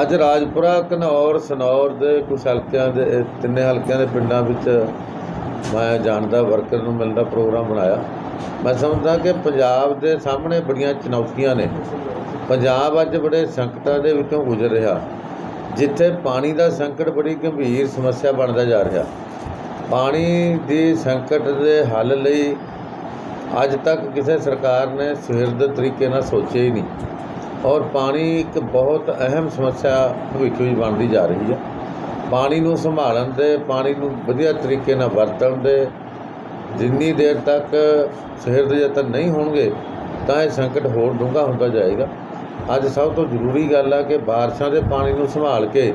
ਅੱਜ ਰਾਜਪੁਰਾ ਘਨੌਰ ਸਨੌਰ ਦੇ ਕੁਝ ਹਲਕਿਆਂ ਦੇ, ਇਹ ਤਿੰਨੇ ਹਲਕਿਆਂ ਦੇ ਪਿੰਡਾਂ ਵਿੱਚ ਮੈਂ ਜਾਣਦਾ, ਵਰਕਰ ਨੂੰ ਮਿਲਣ ਦਾ ਪ੍ਰੋਗਰਾਮ ਬਣਾਇਆ। ਮੈਂ ਸਮਝਦਾ ਕਿ ਪੰਜਾਬ ਦੇ ਸਾਹਮਣੇ ਬੜੀਆਂ ਚੁਣੌਤੀਆਂ ਨੇ। ਪੰਜਾਬ ਅੱਜ ਬੜੇ ਸੰਕਟਾਂ ਦੇ ਵਿੱਚੋਂ ਗੁਜ਼ਰ ਰਿਹਾ। ਜਿੱਥੇ ਪਾਣੀ ਦਾ ਸੰਕਟ ਬੜੀ ਗੰਭੀਰ ਸਮੱਸਿਆ ਬਣਦਾ ਜਾ ਰਿਹਾ। ਪਾਣੀ ਦੀ ਸੰਕਟ ਦੇ ਹੱਲ ਲਈ ਅੱਜ ਤੱਕ ਕਿਸੇ ਸਰਕਾਰ ਨੇ ਸੁਹਿਰਦ ਤਰੀਕੇ ਨਾਲ ਸੋਚਿਆ ਹੀ ਨਹੀਂ। ਔਰ ਪਾਣੀ ਇੱਕ ਬਹੁਤ ਅਹਿਮ ਸਮੱਸਿਆ ਭਵਿੱਖ ਵਿੱਚ ਬਣਦੀ ਜਾ ਰਹੀ ਹੈ। ਪਾਣੀ ਨੂੰ ਸੰਭਾਲਣ ਦੇ, ਪਾਣੀ ਨੂੰ ਵਧੀਆ ਤਰੀਕੇ ਨਾਲ ਵਰਤਣ ਦੇ ਜਿੰਨੀ ਦੇਰ ਤੱਕ ਸੁਹਿਰਦ ਯਤਨ ਨਹੀਂ ਹੋਣਗੇ, ਤਾਂ ਇਹ ਸੰਕਟ ਹੋਰ ਡੂੰਘਾ ਹੁੰਦਾ ਜਾਏਗਾ। ਅੱਜ ਸਭ ਤੋਂ ਜ਼ਰੂਰੀ ਗੱਲ ਆ ਕਿ ਬਾਰਿਸ਼ਾਂ ਦੇ ਪਾਣੀ ਨੂੰ ਸੰਭਾਲ ਕੇ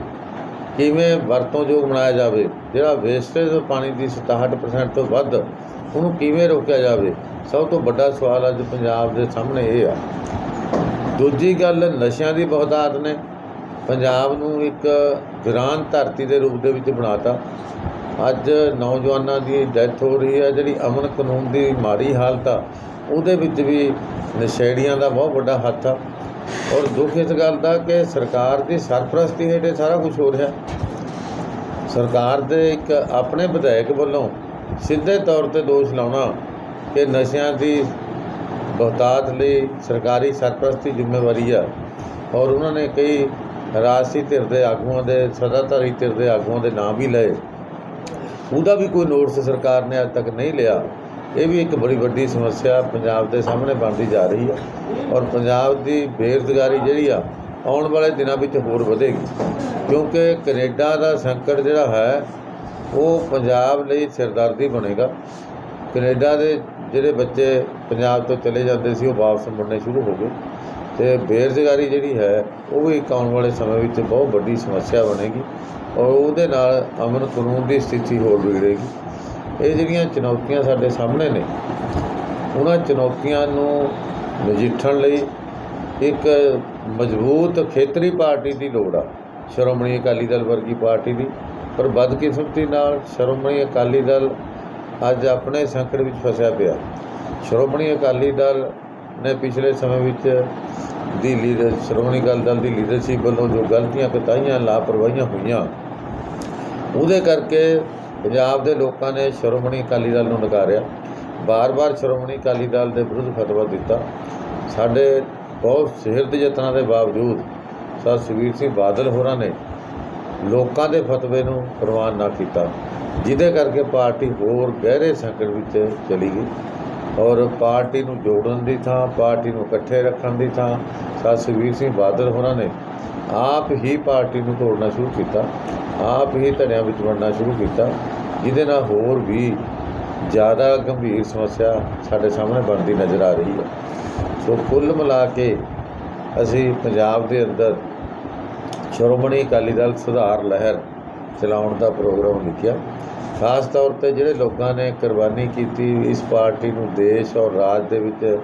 ਕਿਵੇਂ ਵਰਤੋਂਯੋਗ ਬਣਾਇਆ ਜਾਵੇ, ਜਿਹੜਾ ਵੇਸਟੇਜ ਪਾਣੀ ਦੀ 67% ਤੋਂ ਵੱਧ ਉਹਨੂੰ ਕਿਵੇਂ ਰੋਕਿਆ ਜਾਵੇ ਸਭ ਤੋਂ ਵੱਡਾ ਸਵਾਲ ਅੱਜ ਪੰਜਾਬ ਦੇ ਸਾਹਮਣੇ ਇਹ ਆ। ਦੂਜੀ ਗੱਲ, ਨਸ਼ਿਆਂ ਦੀ ਬਹੁਤਾਤ ਨੇ ਪੰਜਾਬ ਨੂੰ ਇੱਕ ਵਿਰਾਨ ਧਰਤੀ ਦੇ ਰੂਪ ਦੇ ਵਿੱਚ ਬਣਾਤਾ। ਅੱਜ ਨੌਜਵਾਨਾਂ ਦੀ ਡੈਥ ਹੋ ਰਹੀ ਹੈ, ਜਿਹੜੀ ਅਮਨ ਕਾਨੂੰਨ ਦੀ ਮਾੜੀ ਹਾਲਤ ਆ, ਉਹਦੇ ਵਿੱਚ ਵੀ ਨਸ਼ੇੜੀਆਂ ਦਾ ਬਹੁਤ ਵੱਡਾ ਹੱਥ ਆ। ਔਰ ਦੁੱਖ ਇਸ ਗੱਲ ਦਾ ਕਿ ਸਰਕਾਰ ਦੀ ਸਰਪ੍ਰਸਤੀ ਹੇਠ ਸਾਰਾ ਕੁਝ ਹੋ ਰਿਹਾ। ਸਰਕਾਰ ਦੇ ਇੱਕ ਆਪਣੇ ਵਿਧਾਇਕ ਵੱਲੋਂ ਸਿੱਧੇ ਤੌਰ ਤੇ ਦੋਸ਼ ਲਾਉਣਾ ਕਿ ਨਸ਼ਿਆਂ ਦੀ ਬਹੁਤਾਤ ਲਈ ਸਰਕਾਰੀ ਸਰਪ੍ਰਸਤੀ ਜ਼ਿੰਮੇਵਾਰੀ ਆ। ਔਰ ਉਹਨਾਂ ਨੇ ਕਈ ਰਾਜਸੀ ਧਿਰ ਦੇ ਆਗੂਆਂ ਦੇ, ਸਦਾਧਾਰੀ ਧਿਰ ਦੇ ਆਗੂਆਂ ਦੇ ਨਾਮ ਵੀ ਲਏ। ਉਹਦਾ ਵੀ ਕੋਈ ਨੋਟਿਸ ਸਰਕਾਰ ਨੇ ਅੱਜ ਤੱਕ ਨਹੀਂ ਲਿਆ। ਇਹ ਵੀ ਇੱਕ ਬੜੀ ਵੱਡੀ ਸਮੱਸਿਆ ਪੰਜਾਬ ਦੇ ਸਾਹਮਣੇ ਬਣਦੀ ਜਾ ਰਹੀ ਆ। ਔਰ ਪੰਜਾਬ ਦੀ ਬੇਰੁਜ਼ਗਾਰੀ ਜਿਹੜੀ ਆ, ਆਉਣ ਵਾਲੇ ਦਿਨਾਂ ਵਿੱਚ ਹੋਰ ਵਧੇਗੀ। ਕਿਉਂਕਿ ਕੈਨੇਡਾ ਦਾ ਸੰਕਟ ਜਿਹੜਾ ਹੈ, ਉਹ ਪੰਜਾਬ ਲਈ ਸਿਰਦਰਦੀ ਬਣੇਗਾ। ਕੈਨੇਡਾ ਦੇ ਜਿਹੜੇ ਬੱਚੇ ਪੰਜਾਬ ਤੋਂ ਚਲੇ ਜਾਂਦੇ ਸੀ, ਉਹ ਵਾਪਸ ਮੁੜਨੇ ਸ਼ੁਰੂ ਹੋ ਗਏ। ਤੇ ਬੇਰੁਜ਼ਗਾਰੀ ਜਿਹੜੀ ਹੈ, ਉਹ ਵੀ ਇੱਕ ਆਉਣ ਵਾਲੇ ਸਮੇਂ ਵਿੱਚ ਬਹੁਤ ਵੱਡੀ ਸਮੱਸਿਆ ਬਣੇਗੀ ਔਰ ਉਹਦੇ ਨਾਲ ਅਮਨ ਕਾਨੂੰਨ ਦੀ ਸਥਿਤੀ ਹੋਰ ਵਿਗੜੇਗੀ। ਇਹ ਜਿਹੜੀਆਂ ਚੁਣੌਤੀਆਂ ਸਾਡੇ ਸਾਹਮਣੇ ਨੇ, ਉਹਨਾਂ ਚੁਣੌਤੀਆਂ ਨੂੰ ਨਜਿੱਠਣ ਲਈ ਇੱਕ ਮਜ਼ਬੂਤ ਖੇਤਰੀ ਪਾਰਟੀ ਦੀ ਲੋੜ ਆ। ਸ਼੍ਰੋਮਣੀ ਅਕਾਲੀ ਦਲ ਵਰਗੀ ਪਾਰਟੀ ਦੀ, ਪਰ ਬਦਕਿਸਮਤੀ ਨਾਲ ਸ਼੍ਰੋਮਣੀ ਅਕਾਲੀ ਦਲ ਅੱਜ ਆਪਣੇ ਸੰਕਟ ਵਿੱਚ ਫਸਿਆ ਪਿਆ। ਸ਼੍ਰੋਮਣੀ ਅਕਾਲੀ ਦਲ ਨੇ ਪਿਛਲੇ ਸਮੇਂ ਵਿੱਚ ਦੀ ਲੀਡਰ ਸ਼੍ਰੋਮਣੀ ਅਕਾਲੀ ਦਲ ਦੀ ਲੀਡਰਸ਼ਿਪ ਵੱਲੋਂ ਜੋ ਗਲਤੀਆਂ ਕਤਾਈਆਂ, ਲਾਪਰਵਾਹੀਆਂ ਹੋਈਆਂ, ਉਹਦੇ ਕਰਕੇ ਪੰਜਾਬ ਦੇ ਲੋਕਾਂ ਨੇ ਸ਼੍ਰੋਮਣੀ ਅਕਾਲੀ ਦਲ ਨੂੰ ਨਕਾਰਿਆ। ਬਾਰ-ਬਾਰ ਸ਼੍ਰੋਮਣੀ ਅਕਾਲੀ ਦਲ ਦੇ ਵਿਰੁੱਧ ਫਤਵਾ ਦਿੱਤਾ। ਸਾਡੇ ਬਹੁਤ ਸਿਹਰਤ ਯਤਨਾਂ ਦੇ ਬਾਵਜੂਦ ਸਰ ਸੁਖਬੀਰ ਸਿੰਘ ਬਾਦਲ ਹੋਰਾਂ ਨੇ ਲੋਕਾਂ ਦੇ ਫਤਵੇ ਨੂੰ ਪ੍ਰਵਾਨ ਨਾ ਕੀਤਾ। ਜਿਹਦੇ ਕਰਕੇ ਪਾਰਟੀ ਹੋਰ ਗਹਿਰੇ ਸੰਕਟ ਵਿੱਚ ਚਲੀ ਗਈ। ਔਰ ਪਾਰਟੀ ਨੂੰ ਜੋੜਨ ਦੀ ਥਾਂ, ਪਾਰਟੀ ਨੂੰ ਇਕੱਠੇ ਰੱਖਣ ਦੀ ਥਾਂ ਸਰ ਸੁਖਬੀਰ ਸਿੰਘ ਬਾਦਲ ਹੋਰਾਂ ਨੇ ਆਪ ਹੀ ਪਾਰਟੀ ਨੂੰ ਤੋੜਨਾ ਸ਼ੁਰੂ ਕੀਤਾ। ਆਪ ਹੀ ਧੜਿਆਂ ਵਿੱਚ ਵੰਡਣਾ ਸ਼ੁਰੂ ਕੀਤਾ, ਜਿਹਦੇ ਨਾਲ ਹੋਰ ਵੀ ਜ਼ਿਆਦਾ ਗੰਭੀਰ ਸਮੱਸਿਆ ਸਾਡੇ ਸਾਹਮਣੇ ਬਣਦੀ ਨਜ਼ਰ ਆ ਰਹੀ ਹੈ। ਸੋ ਕੁੱਲ ਮਿਲਾ ਕੇ ਅਸੀਂ ਪੰਜਾਬ ਦੇ ਅੰਦਰ ਸ਼੍ਰੋਮਣੀ ਅਕਾਲੀ ਦਲ ਸੁਧਾਰ ਲਹਿਰ ਚਲਾਉਣ ਦਾ ਪ੍ਰੋਗਰਾਮ ਲਿਖਿਆ। ਖਾਸ ਤੌਰ ਤੇ ਜਿਹੜੇ ਲੋਕਾਂ ਨੇ ਕੁਰਬਾਨੀ ਕੀਤੀ, ਇਸ ਪਾਰਟੀ ਨੂੰ ਦੇਸ਼ ਔਰ ਰਾਜ ਦੇ ਵਿੱਚ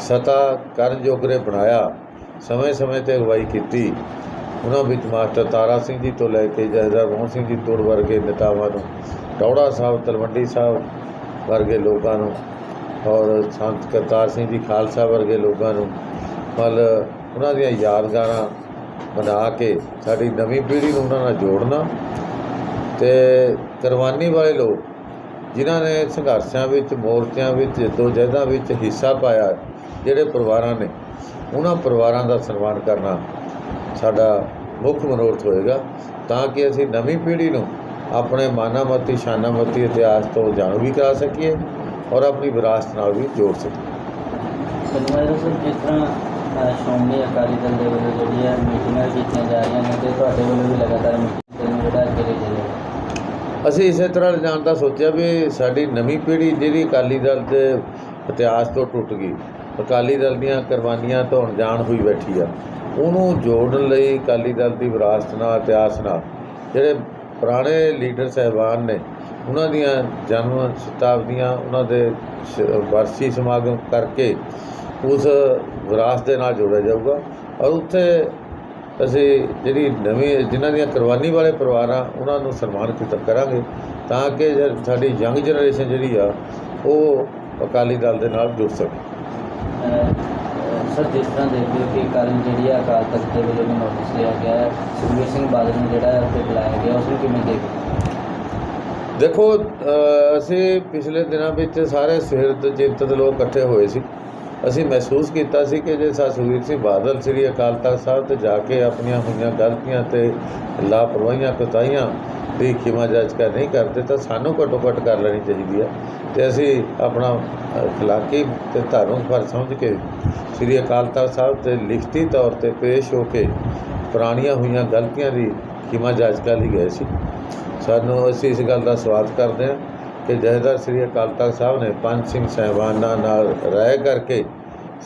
ਸਤਾ ਕਰਨ ਜੋਗਰੇ ਬਣਾਇਆ, ਸਮੇਂ-ਸਮੇਂ ਤੇ ਅਗਵਾਈ ਕੀਤੀ। ਉਹਨਾਂ ਵਿੱਚ ਮਾਸਟਰ ਤਾਰਾ ਸਿੰਘ ਜੀ ਤੋਂ ਲੈ ਕੇ ਜਹਦਰ ਮੋਹਨ ਸਿੰਘ ਜੀ ਤੋੜ ਵਰਗੇ ਨੇਤਾਵਾਂ ਨੂੰ ਟੌੜਾ ਸਾਹਿਬ, ਤਲਵੰਡੀ ਸਾਹਿਬ ਵਰਗੇ ਲੋਕਾਂ ਨੂੰ ਔਰ ਸੰਤ ਕਰਤਾਰ ਸਿੰਘ ਜੀ, ਖਾਲਸਾ ਵਰਗੇ ਲੋਕਾਂ ਨੂੰ ਫਲ ਉਹਨਾਂ ਦੀਆਂ ਯਾਦਗਾਰਾਂ ਬਣਾ ਕੇ ਸਾਡੀ ਨਵੀਂ ਪੀੜ੍ਹੀ ਨੂੰ ਉਹਨਾਂ ਨਾਲ ਜੋੜਨਾ ਤੇ ਕੁਰਬਾਨੀ ਵਾਲੇ ਲੋਕ ਜਿਨ੍ਹਾਂ ਨੇ ਸੰਘਰਸ਼ਾਂ ਵਿੱਚ, ਮੋਰਚਿਆਂ ਵਿੱਚ ਜਦੋਜਹਿਦਾਂ ਵਿੱਚ ਹਿੱਸਾ ਪਾਇਆ, ਜਿਹੜੇ ਪਰਿਵਾਰਾਂ ਨੇ, ਉਹਨਾਂ ਪਰਿਵਾਰਾਂ ਦਾ ਸਨਮਾਨ ਕਰਨਾ ਸਾਡਾ ਮੁੱਖ ਮਨੋਰਥ ਹੋਏਗਾ ਤਾਂ ਕਿ ਅਸੀਂ ਨਵੀਂ ਪੀੜ੍ਹੀ ਨੂੰ ਆਪਣੇ ਮਾਨਾਮਤੀ ਸ਼ਾਨਾਮਤੀ ਇਤਿਹਾਸ ਤੋਂ ਜਾਣੂ ਵੀ ਕਰਾ ਸਕੀਏ ਔਰ ਆਪਣੀ ਵਿਰਾਸਤ ਨਾਲ ਵੀ ਜੋੜ ਸਕੀਏ। ਧੰਨਵਾਦ ਸਰ, ਜਿਸ ਤਰ੍ਹਾਂ ਸ਼੍ਰੋਮਣੀ ਅਕਾਲੀ ਦਲ ਦੇ ਵੱਲੋਂ ਜਿਹੜੀ ਹੈ ਮੀਟਿੰਗਾਂ ਕੀਤੀਆਂ ਜਾ ਰਹੀਆਂ ਨੇ ਤੇ ਤੁਹਾਡੇ ਵੱਲੋਂ ਵੀ ਲਗਾਤਾਰ ਮੀਟਿੰਗ ਨੂੰ ਜਿਹੜਾ ਅੱਗੇ ਲੈ ਜਾਏਗਾ ਅਸੀਂ ਇਸੇ ਤਰ੍ਹਾਂ ਜਾਣ ਦਾ ਸੋਚਿਆ ਵੀ ਸਾਡੀ ਨਵੀਂ ਪੀੜ੍ਹੀ ਜਿਹੜੀ ਅਕਾਲੀ ਦਲ ਦੇ ਇਤਿਹਾਸ ਤੋਂ ਟੁੱਟ ਗਈ, ਅਕਾਲੀ ਦਲ ਦੀਆਂ ਕੁਰਬਾਨੀਆਂ ਤੋਂ ਅਣਜਾਣ ਹੋਈ ਬੈਠੀ ਆ, ਉਹਨੂੰ ਜੋੜਨ ਲਈ ਅਕਾਲੀ ਦਲ ਦੀ ਵਿਰਾਸਤ ਨਾਲ, ਇਤਿਹਾਸ ਨਾਲ, ਜਿਹੜੇ ਪੁਰਾਣੇ ਲੀਡਰ ਸਹਿਬਾਨ ਨੇ, ਉਹਨਾਂ ਦੀਆਂ ਜਨਮ ਸ਼ਤਾਬਦੀਆਂ, ਉਹਨਾਂ ਦੇ ਵਰਸੀ ਸਮਾਗਮ ਕਰਕੇ ਉਸ ਵਿਰਾਸਤ ਦੇ ਨਾਲ ਜੋੜਿਆ ਜਾਊਗਾ। ਔਰ ਉੱਥੇ ਅਸੀਂ ਜਿਹੜੀ ਨਵੀਂ ਜਿਨ੍ਹਾਂ ਦੀਆਂ ਕੁਰਬਾਨੀ ਵਾਲੇ ਪਰਿਵਾਰ ਆ ਉਹਨਾਂ ਨੂੰ ਸਨਮਾਨ ਕੀਤਾ ਕਰਾਂਗੇ ਤਾਂ ਕਿ ਸਾਡੀ ਯੰਗ ਜਨਰੇਸ਼ਨ ਜਿਹੜੀ ਆ ਉਹ ਅਕਾਲੀ ਦਲ ਦੇ ਨਾਲ ਜੁੜ ਸਕੇ। ਸਰ ਜਿਸ ਤਰ੍ਹਾਂ ਦੇਖਦੇ ਹੋ ਕਿ ਕੱਲ ਜਿਹੜੀ ਹੈ ਅਕਾਲ ਤਖਤ ਦੇ ਵੱਲੋਂ ਨੋਟਿਸ ਲਿਆ ਗਿਆ ਹੈ ਸੁਖਬੀਰ ਸਿੰਘ ਬਾਦਲ ਨੂੰ ਜਿਹੜਾ ਹੈ ਉੱਥੇ ਬੁਲਾਇਆ ਗਿਆ ਉਸ ਨੂੰ ਕਿਵੇਂ ਦੇਖਦੇ? ਦੇਖੋ ਅ, ਅਸੀਂ ਪਿਛਲੇ ਦਿਨਾਂ ਵਿੱਚ ਸਾਰੇ ਸਿਰਤ ਚਿੰਤਤ ਲੋਕ ਇਕੱਠੇ ਹੋਏ ਸੀ। ਅਸੀਂ ਮਹਿਸੂਸ ਕੀਤਾ ਸੀ ਕਿ ਜੇ ਸਾ ਸੁਖਬੀਰ ਸਿੰਘ ਬਾਦਲ ਸ੍ਰੀ ਅਕਾਲ ਤਖਤ ਸਾਹਿਬ ਤੇ ਜਾ ਕੇ ਆਪਣੀਆਂ ਹੋਈਆਂ ਗਲਤੀਆਂ ਤੇ ਲਾਪਰਵਾਹੀਆਂ ਕੁਤਾਹੀਆਂ ਦੀ ਖਿਮਾ ਜਾਚਕਾ ਨਹੀਂ ਕਰਦੇ ਤਾਂ ਸਾਨੂੰ ਘੱਟੋ ਘੱਟ ਕਰ ਲੈਣੀ ਚਾਹੀਦੀ ਹੈ। ਤੇ ਅਸੀਂ ਆਪਣਾ ਅ, ਅਖਲਾਕੀ ਤੇ ਧਾਰਮਿਕ ਫਰਜ਼ ਸਮਝ ਕੇ ਸ੍ਰੀ ਅਕਾਲ ਤਖਤ ਸਾਹਿਬ ਤੇ ਲਿਖਤੀ ਤੌਰ ਤੇ ਪੇਸ਼ ਹੋ ਕੇ ਪੁਰਾਣੀਆਂ ਹੋਈਆਂ ਗਲਤੀਆਂ ਦੀ ਖਿਮਾ ਜਾਚਕਾ ਲਈ ਗਏ ਸੀ। ਸਾਨੂੰ ਅਸੀਂ ਇਸ ਗੱਲ ਦਾ ਸਵਾਗਤ ਕਰਦੇ ਹਾਂ। ਕਿ ਜਥੇਦਾਰ ਸ੍ਰੀ ਅਕਾਲ ਤਖਤ ਸਾਹਿਬ ਨੇ ਪੰਜ ਸਿੰਘ ਸਾਹਿਬਾਨਾਂ ਨਾਲ ਰਾਏ ਕਰਕੇ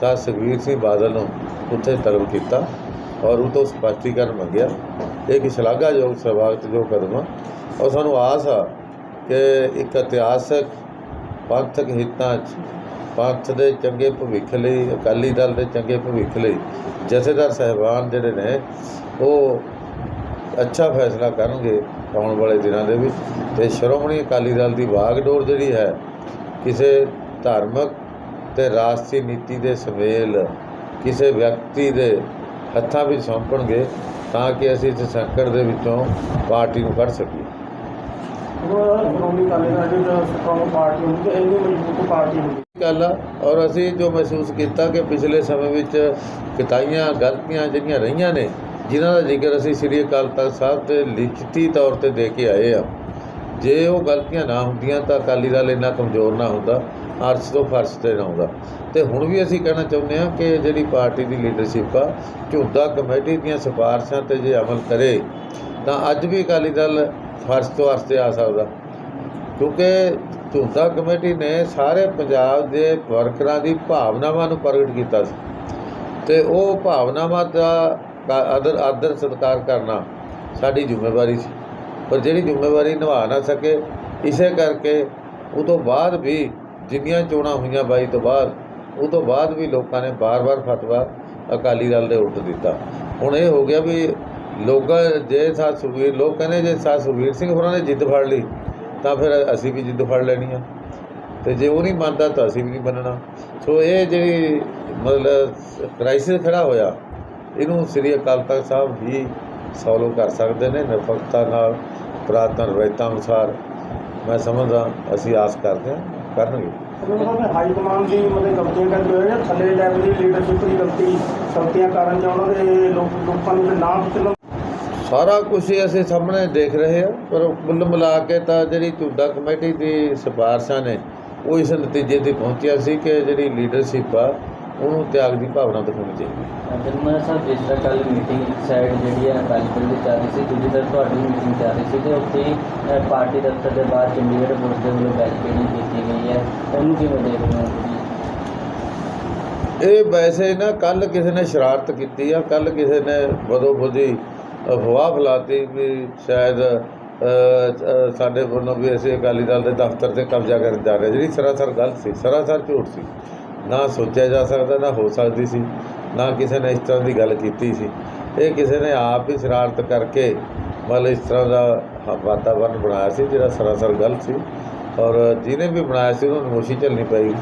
ਸਾਧ ਸੁਖਬੀਰ ਸਿੰਘ ਬਾਦਲ ਨੂੰ ਉੱਥੇ ਤਲਬ ਕੀਤਾ ਔਰ ਉਹ ਤੋਂ ਸਪਸ਼ਟੀਕਰਨ ਮੰਗਿਆ। ਇਹ ਇੱਕ ਸ਼ਲਾਘਾਯੋਗ ਸਵਾਗਤ ਜੋ ਕਦਮ ਆ। ਔਰ ਸਾਨੂੰ ਆਸ ਆ ਕਿ ਇੱਕ ਇਤਿਹਾਸਕ ਪੰਥਕ ਹਿੱਤਾਂ 'ਚ ਪੰਥ ਦੇ ਚੰਗੇ ਭਵਿੱਖ ਲਈ, ਅਕਾਲੀ ਦਲ ਦੇ ਚੰਗੇ ਭਵਿੱਖ ਲਈ ਜਥੇਦਾਰ ਸਾਹਿਬਾਨ ਜਿਹੜੇ ਨੇ, ਉਹ ਅੱਛਾ ਫੈਸਲਾ ਕਰਨਗੇ ਆਉਣ ਵਾਲੇ ਦਿਨਾਂ ਦੇ ਵਿੱਚ। ਤੇ ਸ਼੍ਰੋਮਣੀ ਅਕਾਲੀ ਦਲ ਦੀ ਵਾਗਡੋਰ ਜਿਹੜੀ ਹੈ ਕਿਸੇ ਧਾਰਮਿਕ ਤੇ ਰਾਜਸੀ ਨੀਤੀ ਦੇ ਸਮੇਲ ਕਿਸੇ ਵਿਅਕਤੀ ਦੇ ਹੱਥਾਂ ਵਿੱਚ ਸੌਂਪਣਗੇ ਤਾਂ ਕਿ ਅਸੀਂ ਇਸ ਸੰਕਟ ਦੇ ਵਿੱਚੋਂ ਪਾਰਟੀ ਨੂੰ ਕੱਢ ਸਕੀਏ। ਗੱਲ ਔਰ ਅਸੀਂ ਜੋ ਮਹਿਸੂਸ ਕੀਤਾ ਕਿ ਪਿਛਲੇ ਸਮੇਂ ਵਿੱਚ ਕਿਤਾਈਆਂ ਗਲਤੀਆਂ ਜਿਹੜੀਆਂ ਰਹੀਆਂ ਨੇ ਜਿਨ੍ਹਾਂ ਦਾ ਜ਼ਿਕਰ ਅਸੀਂ ਸ੍ਰੀ ਅਕਾਲ ਤਖਤ ਸਾਹਿਬ ਤੇ ਲਿਖਤੀ ਤੌਰ ਤੇ ਦੇ ਕੇ ਆਏ ਆ ਜੇ ਉਹ ਗਲਤੀਆਂ ਨਾ ਹੁੰਦੀਆਂ ਤਾਂ ਅਕਾਲੀ ਦਲ ਇੰਨਾ ਕਮਜ਼ੋਰ ਨਾ ਹੁੰਦਾ, ਅਰਸ਼ ਤੋਂ ਫਰਸ਼ ਤੇ ਨਾ ਹੁੰਦਾ ਤੇ ਹੁਣ ਵੀ ਅਸੀਂ ਕਹਿਣਾ ਚਾਹੁੰਦੇ ਹਾਂ ਕਿ ਜਿਹੜੀ ਪਾਰਟੀ ਦੀ ਲੀਡਰਸ਼ਿਪ ਆ ਝੁੰਦਾ ਕਮੇਟੀ ਦੀਆਂ ਸਿਫਾਰਸ਼ਾਂ ਤੇ ਜੇ ਅਮਲ ਕਰੇ, ਤਾਂ ਅੱਜ ਵੀ ਅਕਾਲੀ ਦਲ ਫਰਸ਼ ਤੋਂ ਅਰਸ਼ ਤੇ ਆ ਸਕਦਾ। ਕਿਉਂਕਿ ਝੁੰਦਾ ਕਮੇਟੀ ਨੇ ਸਾਰੇ ਪੰਜਾਬ ਦੇ ਵਰਕਰਾਂ ਦੀ ਭਾਵਨਾਵਾਂ ਨੂੰ ਪ੍ਰਗਟ ਕੀਤਾ ਸੀ। ਤੇ ਉਹ ਭਾਵਨਾਵਾਂ ਦਾ ਆਦਰ ਆਦਰ ਸਤਿਕਾਰ ਕਰਨਾ ਸਾਡੀ ਜ਼ਿੰਮੇਵਾਰੀ ਸੀ। ਪਰ ਜਿਹੜੀ ਜ਼ਿੰਮੇਵਾਰੀ ਨਿਭਾ ਨਾ ਸਕੇ, ਇਸੇ ਕਰਕੇ ਉਹ ਤੋਂ ਬਾਅਦ ਵੀ ਜਿੰਨੀਆਂ ਚੋਣਾਂ ਹੋਈਆਂ ਬਾਈ ਤੋਂ ਬਾਅਦ, ਉਹ ਤੋਂ ਬਾਅਦ ਵੀ ਲੋਕਾਂ ਨੇ ਬਾਰ-ਬਾਰ ਫਤਵਾ ਅਕਾਲੀ ਦਲ ਦੇ ਉਲਟ ਦਿੱਤਾ। ਹੁਣ ਇਹ ਹੋ ਗਿਆ ਵੀ ਲੋਕਾਂ ਜੇ ਸਾ ਸੁਖਬੀਰ, ਲੋਕ ਕਹਿੰਦੇ ਜੇ ਸਾ ਸੁਖਬੀਰ ਸਿੰਘ ਹੋਰਾਂ ਨੇ ਜਿੱਦ ਫੜ ਲਈ, ਤਾਂ ਫਿਰ ਅਸੀਂ ਵੀ ਜਿੱਦ ਫੜ ਲੈਣੀ ਆ। ਤੇ ਜੇ ਉਹ ਨਹੀਂ ਮੰਨਦਾ ਤਾਂ ਅਸੀਂ ਵੀ ਨਹੀਂ ਮੰਨਣਾ। ਸੋ ਇਹ ਜਿਹੜੀ ਮਤਲਬ ਕ੍ਰਾਈਸਿਸ ਖੜਾ ਹੋਇਆ ਇਹਨੂੰ ਸ੍ਰੀ ਅਕਾਲ ਤਖਤ ਸਾਹਿਬ ਹੀ ਸੋਲਵ ਕਰ ਸਕਦੇ ਨੇ ਨਿਰਪੱਖਤਾ ਨਾਲ ਪੁਰਾਤਨ ਰਵਾਇਤਾਂ ਅਨੁਸਾਰ। ਮੈਂ ਸਮਝਦਾ ਅਸੀਂ ਆਸ ਕਰਦੇ ਹਾਂ ਕਰਨਗੇ। ਉਹਨਾਂ ਨੇ ਹਾਈ ਕਮਾਂਡ ਦੀ ਮਤਲਬ ਗਲਤੀਆਂ ਕਰਦੇ ਹੋਏ ਜਾਂ ਥੱਲੇ ਲੈਵਲ ਦੀ ਲੀਡਰਸ਼ਿਪ ਦੀ ਗਲਤੀ ਗਲਤੀਆਂ ਕਾਰਨ ਜਾਂ ਉਹਨਾਂ ਦੇ ਲੋਕ ਲੋਕਾਂ ਨੂੰ ਜਿਹੜੇ ਨਾਮ ਚੱਲਣ ਸਾਰਾ ਕੁਝ ਅਸੀਂ ਸਾਹਮਣੇ ਦੇਖ ਰਹੇ ਹਾਂ ਪਰ ਕੁੱਲ ਮਿਲਾ ਕੇ ਤਾਂ ਜਿਹੜੀ ਝੁੱਡਾ ਕਮੇਟੀ ਦੀ ਸਿਫਾਰਸ਼ਾਂ ਨੇ ਉਹ ਇਸ ਨਤੀਜੇ ਤੇ ਪਹੁੰਚਿਆ ਸੀ ਕਿ ਜਿਹੜੀ ਲੀਡਰਸ਼ਿਪ ਆ ਉਹਨੂੰ ਤਿਆਗ ਦੀ ਭਾਵਨਾ ਦਿਖਾਉਣੀ ਚਾਹੀਦੀ। ਹੈ ਜਨਮਨ ਸਾਹਿਬ ਜਿਸ ਤਰ੍ਹਾਂ ਕੱਲ ਮੀਟਿੰਗ ਸਾਈਡ ਜਿਹੜੀ ਹੈ ਅਕਾਲੀ ਦਲ ਦੀ ਚੱਲ ਰਹੀ ਸੀ ਦੂਜੀ ਤਰਫ ਤੁਹਾਡੀ ਮੀਟਿੰਗ ਚੱਲ ਰਹੀ ਸੀ ਤੇ ਉੱਥੇ ਪਾਰਟੀ ਦਫ਼ਤਰ ਦੇ ਬਾਹਰ ਚੰਡੀਗੜ੍ਹ ਪੁਲਿਸ ਦੇ ਵੱਲੋਂ ਬੈਰੀਕੇਡਿੰਗ ਕੀਤੀ ਗਈ ਹੈ। ਉਹਨੂੰ ਕਿਵੇਂ ਹੋ? ਤੁਸੀਂ ਇਹ ਵੈਸੇ ਨਾ ਕੱਲ ਕਿਸੇ ਨੇ ਸ਼ਰਾਰਤ ਕੀਤੀ ਆ ਕੱਲ ਕਿਸੇ ਨੇ ਬਦੋ ਬਦੀ ਅਫਵਾਹ ਫੈਲਾਤੀ ਵੀ ਸ਼ਾਇਦ ਅ, ਅ, ਸਾਡੇ ਵੱਲੋਂ ਵੀ ਅਸੀਂ ਅਕਾਲੀ ਦਲ ਦੇ ਦਫ਼ਤਰ ਤੇ ਕਬਜ਼ਾ ਕਰਨ ਜਾ ਰਹੇ ਜਿਹੜੀ ਸਰਾਸਰ ਗਲਤ ਸੀ ਸਰਾਸਰ ਝੂਠ ਸੀ। ਨਾ ਸੋਚਿਆ ਜਾ ਸਕਦਾ, ਨਾ ਹੋ ਸਕਦੀ ਸੀ, ਨਾ ਕਿਸੇ ਨੇ ਇਸ ਤਰ੍ਹਾਂ ਦੀ ਗੱਲ ਕੀਤੀ ਸੀ। ਇਹ ਕਿਸੇ ਨੇ ਆਪ ਹੀ ਸ਼ਰਾਰਤ ਕਰਕੇ ਮਤਲਬ ਇਸ ਤਰ੍ਹਾਂ ਦਾ ਹ- ਵਾਤਾਵਰਨ ਬਣਾਇਆ ਸੀ, ਜਿਹੜਾ ਸਰਾਸਰ ਗਲਤ ਸੀ। ਔਰ ਜਿਹਨੇ ਵੀ ਬਣਾਇਆ ਸੀ, ਉਹਨੂੰ ਨਮੋਸ਼ੀ ਝੱਲਣੀ ਪਈ।